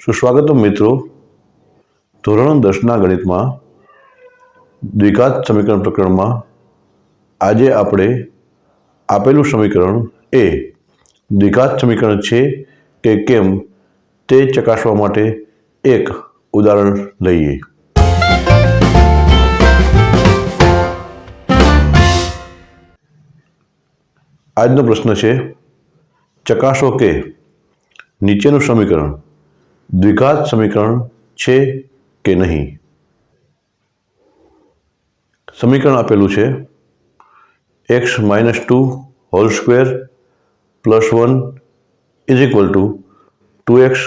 સુસ્વાગત મિત્રો, ધોરણ દસના ગણિતમાં દ્વિઘાત સમીકરણ પ્રકરણમાં આજે આપણે આપેલું સમીકરણ એ દ્વિઘાત સમીકરણ છે કે કેમ તે ચકાસવા માટે એક ઉદાહરણ લઈએ. આજનો પ્રશ્ન છે, ચકાસો કે નીચેનું સમીકરણ દ્વિઘાત સમીકરણ છે કે નહીં? સમીકરણ આપેલું છે. X minus two whole square plus one is equal to two x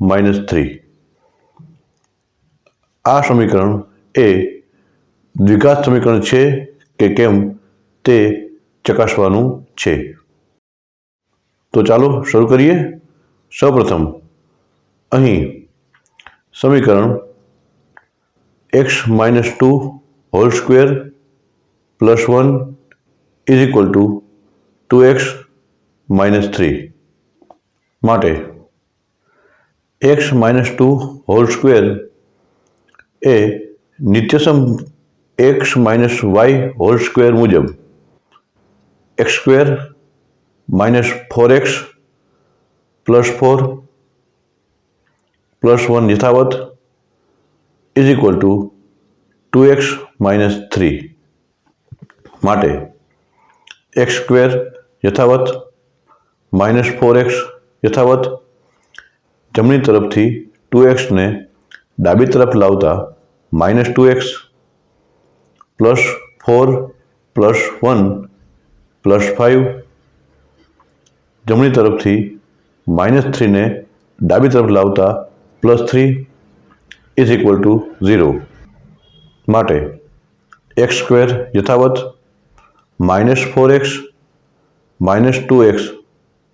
minus three આ સમીકરણ એ દ્વિઘાત સમીકરણ છે કે કેમ તે ચકાસવાનું છે. તો ચાલો શરૂ કરીએ. સૌપ્રથમ અહીં સમીકરણ x minus two whole square plus one is equal to two x minus three માટે x minus two whole square એ નિત્યસમ x minus y whole square મુજબ x square minus four x plus four plus one યથાવત is equal to two x minus three માટે x square યથાવત minus four x યથાવત જમણી તરફથી two એક્સને ડાબી તરફ લાવતા minus two x plus four plus one plus five જમણી તરફથી માઇનસ થ્રીને ડાબી તરફ લાવતા plus three is equal to zero માટે એક્સ સ્ક્વેર યથાવત minus four x minus two x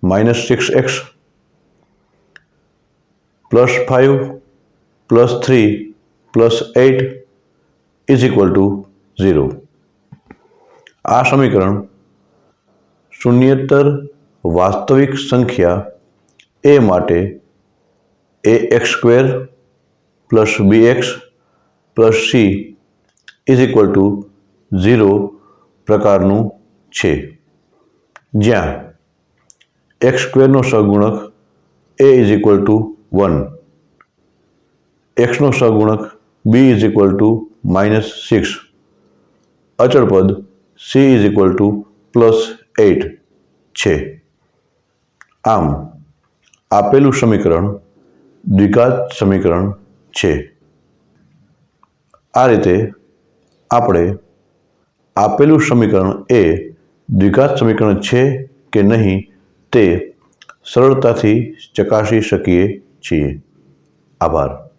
minus six x plus five plus three plus eight is equal to zero આ સમીકરણ શૂન્યેતર વાસ્તવિક સંખ્યા એ માટે a x square plus b x plus c is equal to zero પ્રકારનું છે. જ્યાં x સ્ક્વેરનો સહગુણક a is equal to one. એક્સનો સહગુણક b is equal to minus six. અચળ પદ c is equal to plus eight છે. આમ, આપેલું સમીકરણ દ્વિઘાત સમીકરણ છે. આ રીતે આપણે આપેલું સમીકરણ એ દ્વિઘાત સમીકરણ છે કે નહીં તે સરળતાથી ચકાસી શકીએ છીએ. આભાર.